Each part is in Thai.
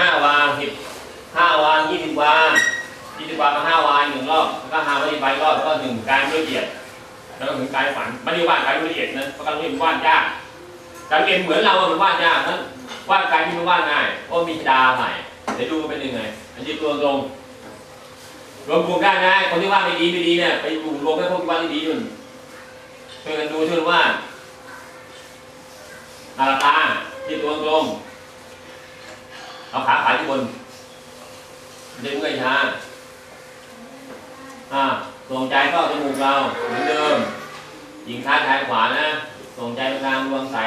ห้าวาสิบห้าวายี่สิบวายี่สิบวาก็ห้าวาหนึ่งรอบแล้วก็ห้าวาอีกใบรอบแล้วก็หนึ่งการไม่ละเอียดแล้วก็ถึงการฝันไม่ได้วาดการละเอียดนะเพราะการไม่ละเอียดมันวาดยากการเรียนเหมือนเราอะมันวาดยากนั้นวาดการที่มันวาดง่ายเพราะมีดาใหม่เดี๋ยวดูมันเป็นยังไงอันนี้ตัวตรงรวมกลุ่มได้นะคนที่วาดไม่ดีไม่ดีเนี่ยไปอยู่รวมให้พวกที่วาดดีๆนู่นช่วยกันดูช่วยกันวาดตาตาที่ตัวตรง เอาขาขาที่บนดึงเงยชาอ่าส่งใจเข้าจมูกเราเหมือนเดิมหญิงซ้ายชายขวานะส่งใจไปกลางดวงใส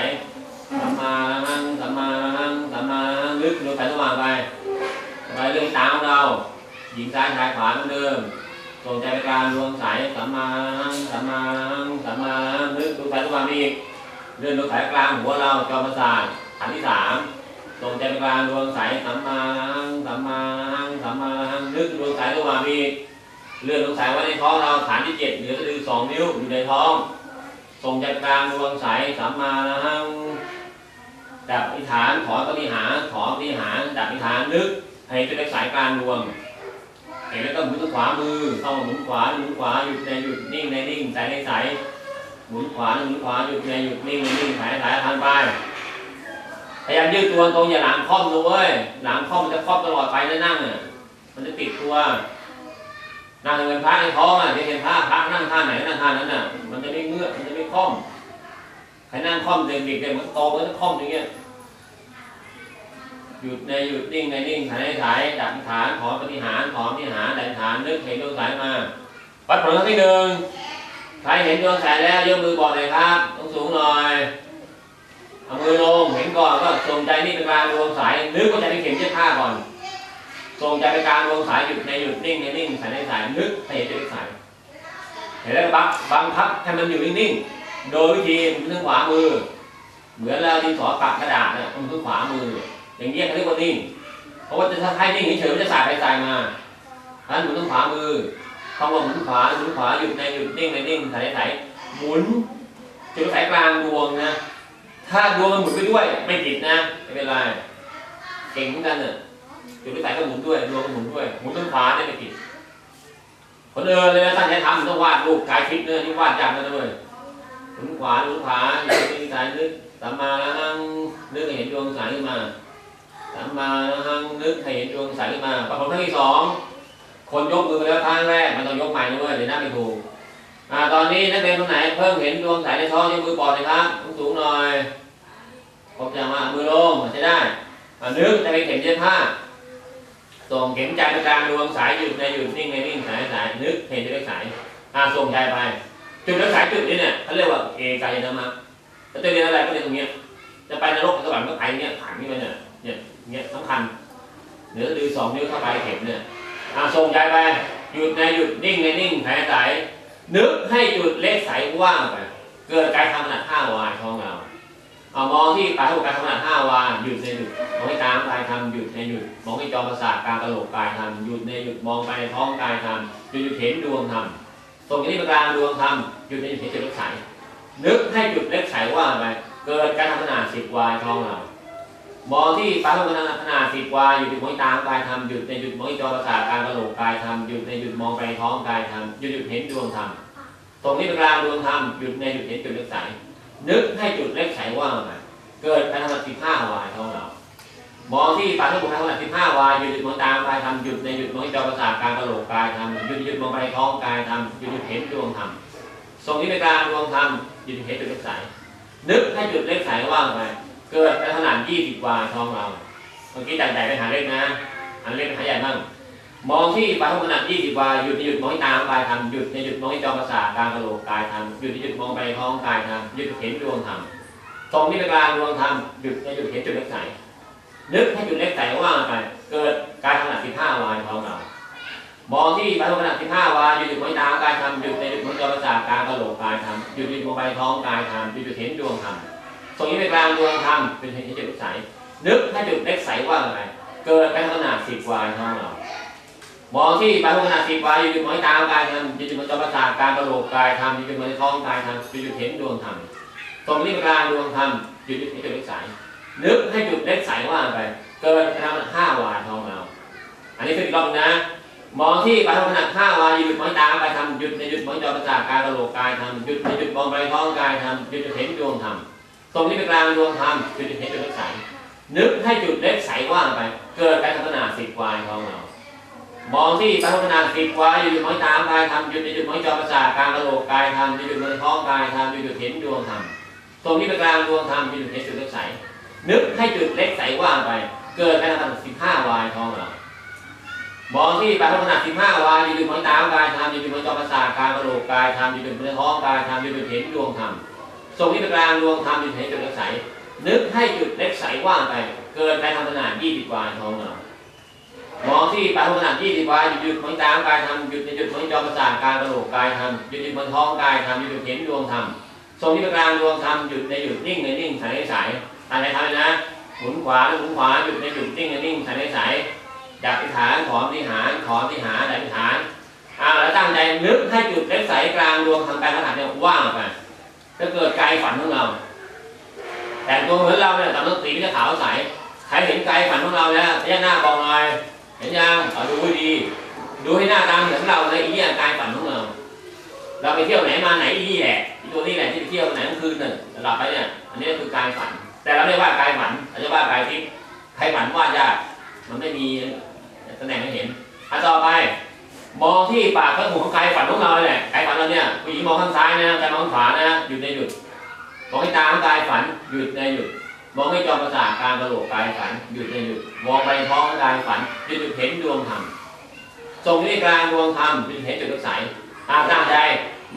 สัมมาหังสัมมาหังสัมมาหังลึกดวงใสสว่างไปไปเรื่องตามเรา หญิงซ้ายชายขวาเหมือนเดิมส่งใจไปกลางดวงใสสัมมาหังสัมมาหังสัมมาหังลึกดวงใสสว่างไปอีกเลื่อนดวงใสกลางหัวเราจอประสาทฐานที่สาม ส่งใจกลางดวงใสสัมมาหังสัมมาหังสัมมาหังนึกดวงใสระหว่างมีเลื่อนดวงใสไว้ในท้องเราฐานที่เจ็ดเหนือสะดือสองนิ้วอยู่ในท้องส่งใจกลางดวงใสสัมมาหังจับอธิษฐานถอนปฏิหารถอนปฏิหารจับอธิษฐานนึกให้จุดเลขสายกลางดวงเห็นแล้วก็หมุนขวามือเข้ามาหมุนขวาหมุนขวาหยุดในหยุดนิ่งในนิ่งใสในใสหมุนขวาหมุนขวาหยุดในหยุดนิ่งในนิ่งสายสายทานไป พยายามยืดตัวตรงอย่าหลังคล่อมนะเว้ยหลังคล่อมมันจะคล่อมตลอดไปนะนั่งอะมันจะติดตัวนั่งเป็นพระในท้องอะที่เป็นพระพระนั่งท่าไหนนั่งท่านั้นอะ มันจะไม่เงือมันจะไม่คล่อมใครนั่งคล่อมเด็กๆเนี่ยมันโตมันจะคล่อมอย่างเงี้ยหยุดในหยุดนิ่งในนิ่งถ่ายในถ่ายดับฐานถอปฏิหารถอปฏิหารดับฐานนึกเห็นดวงสายมาวัดผลครั้งที่หนึ่งใครเห็นดวงสายแล้วยกมือบอกเลยครับต้องสูงหน่อย เอามือลงเห็นก่อนก็ส่งใจนี่เป็นกลางดวงสายนึกว่าจะเป็นเข็มเชือกผ้าก่อนส่งใจไปกลางดวงสายหยุดในหยุดนิ่งในนิ่งสายในสายนึกเห็นเป็นสายเห็นแล้วบังบังคับให้มันอยู่นิ่งๆโดยวิธีมือขวามือ เหมือนเราดินสอปักกระดาษเนี่ยมือขวามือ อย่างเงี้ยเขาเรียกว่านิ่งเพราะว่าจะถ้าให้นิ่งเฉยๆมันจะสายไปสายมาท่านหมุนทางขวามือคำว่าหมุนขวาหมุนขวาหยุดในหยุดนิ่งในนิ่งสายในสายหมุนจุดสายกลางดวงนะ ถ้าดวงมันหมุนไปด้วย ไม่ติดนะไม่เป็นไรเก่งเหมือนกันเน่ะจุดวิสัยก็หมุนด้วยดวงก็หมุนด้วยหมุนต้นขาเนี่ยไม่ติดคนเดินเลยนะตั้งใจทำต้องวาดรูปกายทิพย์เนี่ยนี่วาดยากนะด้วยหมุนขวาหมุนขวาอยู่ที่สายนึกสัมมาแล้วนั่งนึกเห็นดวงสายขึ้นมาสัมมาแล้วนั่งนึกเห็นดวงสายขึ้นมาประกอบครั้งที่สองคนยกมือไปแล้วครั้งแรกมันต้องยกใหม่ด้วยเดี๋ยวหน้าไม่ถูก อ่าตอนนี้นักเรียนคนไหนเพิ่งเห็นดวงใสในท้องยกมือปอดเลยครับสูงหน่อยครบจังมามือลงใช้ได้อ่านึกจะไปเข็มเย็บผ้าส่งเข็มใจไปกลางดวงสายหยุดในหยุดนิ่งในนิ่งสายสายนึกเห็นจะได้สายอ่าส่งใจไป จุดแล้วสายจุดนี้เนี่ยเขาเรียกว่าเอกายนามาจะจะเรียนอะไรก็เรียนตรงเนี้ยจะไปนรกสวรรค์ก็ไปเนี่ยผ่านนี่ไปเนี่ยเนี่ยเนี่ยสำคัญเหนือดือสองนิ้วเข้าไปเข็มเนี่ยอ่าส่งใจไปหยุดในหยุดนิ่งในนิ่งสายสาย นึกให้จุดเล็กใสว่างไปเกิดการทำขนาด5วาท้องเราเอามองที่ปลายทวารการทำขนาด5วาหยุดในหยุดมองให้กลางกายทำหยุดในหยุดมองให้จอประสาทกลางกระโหลกกายทำหยุดในหยุดมองไปในท้องกายทำหยุดหยุดเห็นดวงทำส่งที่กลางดวงทำหยุดในหยุดเห็นจุดเล็กใสนึกให้จุดเล็กใสว่างไปเกิดการทำขนาด10วาท้องเรา มองที่ปลายทวารการทำขนาด10วาหยุดมองตามกายทำหยุดในหยุดมองจอประสาทกางกระโหลกกายทำหยุดในหยุดมองไปท้องกายทำหยุดหยุดเห็นดวงทำตรงนี้เป็นกลางดวงธรรมหยุดในหยุดเห็นจุดเล็กใสนึกให้จุดเล็กใสว่างไปเกิดการทำสิบห้าวายของเรามองที่ปากทุกบุคคลทำงานสิบห้าวายหยุดหยุดมองตามกายทำหยุดในหยุดมองจอประสาทกางกระโหลกกายทำหยุดหยุดมองไปท้องกายทำหยุดหยุดเห็นดวงธรรมทรงนี้เป็นกลางดวงธรรมหยุดเห็นจุดเล็กใสนึกให้จุดเล็กใสว่างไป เกิดในขนาดยี่สิบวายของเราเมื่อกี้จากใหญ่ไปหาเล็กนะอันเล็กไปหาใหญ่บ้างมองที่ปลายทวารขนาด20วาหยุดในหยุดมองตามกายทำหยุดในหยุดมองจอประสาทกลางกระโหลกกายทำหยุดในหยุดมองไปท้องกายทำหยุดเห็นดวงธรรมตรงนี้เป็นกลางดวงธรรมหยุดในหยุดเห็นจุดเล็กใสนึกให้จุดเล็กใสว่างไปเกิดการขนาด15วาในท้องเรามองที่ปลายทวารขนาด15วาหยุดหยุดมองตามกายทำหยุดในหยุดมองจอประสาทกลางกระโหลกกายทำหยุดหยุดมองไปท้องกายทำหยุดหยุดเห็นดวงธร รมตรงนี้เป็นกลางดวงธรรมเป็นเห็นจุดเล็กใสนึกให้จุดเล็กใสว่างไปเกิดการขนาด10วาในท้องเรามองที่ปลายทวารขนาดสิบวาอยู่จุดหมายตามกายทำอยู่จุดมายจอประสาทการกระโหลกกายทำอยู่จุดมายท้องกายทำอยู่จุดเห็นดวงธรรมตรงนี้เป็นกลางดวงธรรมอยู่จุดเห็นจุดเล็กใสนึกให้จุดเล็กใสว่างไปเกิดการทำงานห้าวาท้องเราอันนี้คืออีกรอบนะมองที่ปลายทองขนาดห้าวาหยุดมองตาไปทำหยุดในหยุดมองจอประสาทกายกระโหลกกายทำหยุดในหยุดมองไปท้องกายทำหยุดจะเห็นดวงธรรม ตรงนี้เป็นกลางดวงธรรมหยุดเห็นจุดเล็กใสนึกให้จุดเล็กใสว่างไป เกิดการพัฒนาสิบวายทองเรามองที่ปลายทองขนาสิบวายหยุดมองตามกายทำหยุดในหยุดมองจอประสาทกายกระโหลกกายทำหยุดมอท้องกายทำหยุดจะเห็นดวงธรรมตรงนี้เป็นกลางดวงธรรมหยุดเห็นจุดเล็กใสนึกให้จุดเล็กใสว่างไป เกิดการทำสิบห้าวายทองเรามองที่ปลายทองขนาด15วายืนมองตามกายทำอยืนมองจอประสาทกายกระโหลกกายทำอยืนเป็นเนื้อท้องกายทำอยืนเป็นเห็นดวงธรรม ทรงนี้เป็นกลางดวงธรรมยืนเห็นจุดเล็กใสนึกให้จุดเล็กใสว่างไป เกินไปทำขนาด20วาท้องเรามองที่ปลายขนาด20วาหยุดหยุดมองตามกายทำหยุดในจุดมองจอประสาทกายกระโหลกกายทำหยุดหยุดบนท้องกายทำหยุดเห็นดวงธรรมทรงนี้เป็นกลางดวงธรรมหยุดในหยุดนิ่งในนิ่งใสในใสอะไรทำนะหมุนขวาหมุนขวาหยุดในหยุดนิ่งในนิ่งใสในใสจากอธิษฐานขออธิษฐานขออธิษฐานอธิษฐานอ่าแล้วตั้งใจนึกให้จุดเล็กใสกลางดวงทำการขนาดเนี่ยว่างไป จะเกิดกายฝันของเรา แต่งตัวเหมือนเราเนี่ยตำต้องสีจะขาวใสใครเห็นกายฝันของเราแล้วพยักหน้าบอกหน่อยเห็นยังเอาดูให้ดี ดูให้หน้าตาเหมือนเราเลยอีเนี่ยกายฝันของเรา เราไปเที่ยวไหนมาไหนอีนี่แหละตัวนี้แหละที่ไปเที่ยวไหนกลางคืนน่ะหลับไปเนี่ย อันนี้คือกายฝัน แต่เราไม่ว่ากายฝันเราจะว่ากายทิพย์ใครฝันว่ายากมันไม่มีตำแหน่งให้เห็นอันต่อไป มองที่ปากข้างหูของใครฝันของเราแหละใครฝันเราเนี่ยผู้หญิงมองข้างซ้ายนะใครมองข้างขวานะหยุดในหยุดมองให้ตาข้างกายฝันหยุดในหยุดมองให้จอประสาทกลางกระโหลกกายฝันหยุดในหยุดมองไปท้องกายฝันหยุดหยุดเห็นดวงธรรมทรงนี้กลางดวงธรรมหยุดเห็นจุดเล็กใสตาตั้งใจ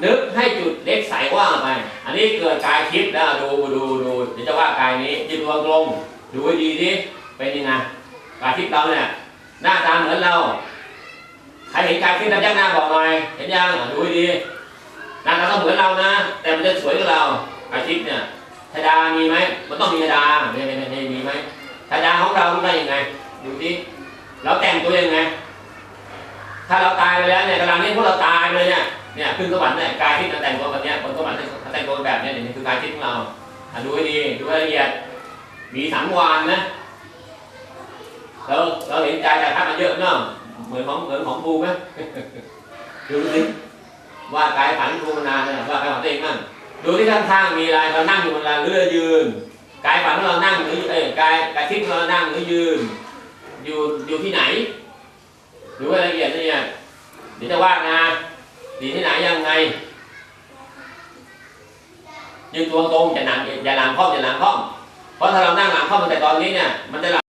นึกให้จุดเล็กใสว่างไป อันนี้เกิดกายทิพย์แล้วดูดูดูเดี๋ยวจะว่ากายนี้จิตดวงกลมดูให้ดีดิเป็นยังไงกายทิพย์เราเนี่ยหน้าตาเหมือนเรา ครเห็นกายขึ้นทำยักหน้าบอกหน่อยเห็นยังดูให้ดีหน้าตาต้องเหมือนเรานะ แต่มันจะสวยกว่าเรากายทิพย์เนี่ยธดามีไหมมันต้องมีธดาไม่ไม่ไม่ไม่มีไหมธดาของเราได้ยังไงดูดิเราแต่งตัวยังไง ถ้าเราตายไปแล้วเนี่ยกำลังนี้พวกเราตายไปเลยเนี่ยเนี่ยขึ้นสวรรค์เนี่ยกายทิพย์เราแต่งตัวแบบเนี้ยบนสวรรค์เขาแต่งตัวแบบเนี้ยเนี่ยคือกายทิพย์ของเราดูให้ดีดูให้ละเอียดมีสังวานนะเราเราเห็นใจแต่ทัดมาเยอะเนาะ เหมือนของเหมือนของครูไหมดูสิว่ากายฝันครูมานานเนี่ยว่ากายฝันตัวเองมั่งดูที่ข้างๆมีอะไรเรานั่งอยู่บนอะไรหรือยืนกายฝันของเรานั่งหรือเอ้ยกายกายทิพย์เรานั่งหรือยืน อยู่อยู่ที่ไหนดูให้ละเอียดละเอียดเดี๋ยวจะว่านะอยู่ที่ไหนยังไงยืนตัวตรงอย่าหนังอย่าหลังคล่อมอย่าหลังคล่อมเพราะถ้าเรานั่งหลังคล่อมตั้งแต่ตอนนี้เนี่ยมันจะหลับ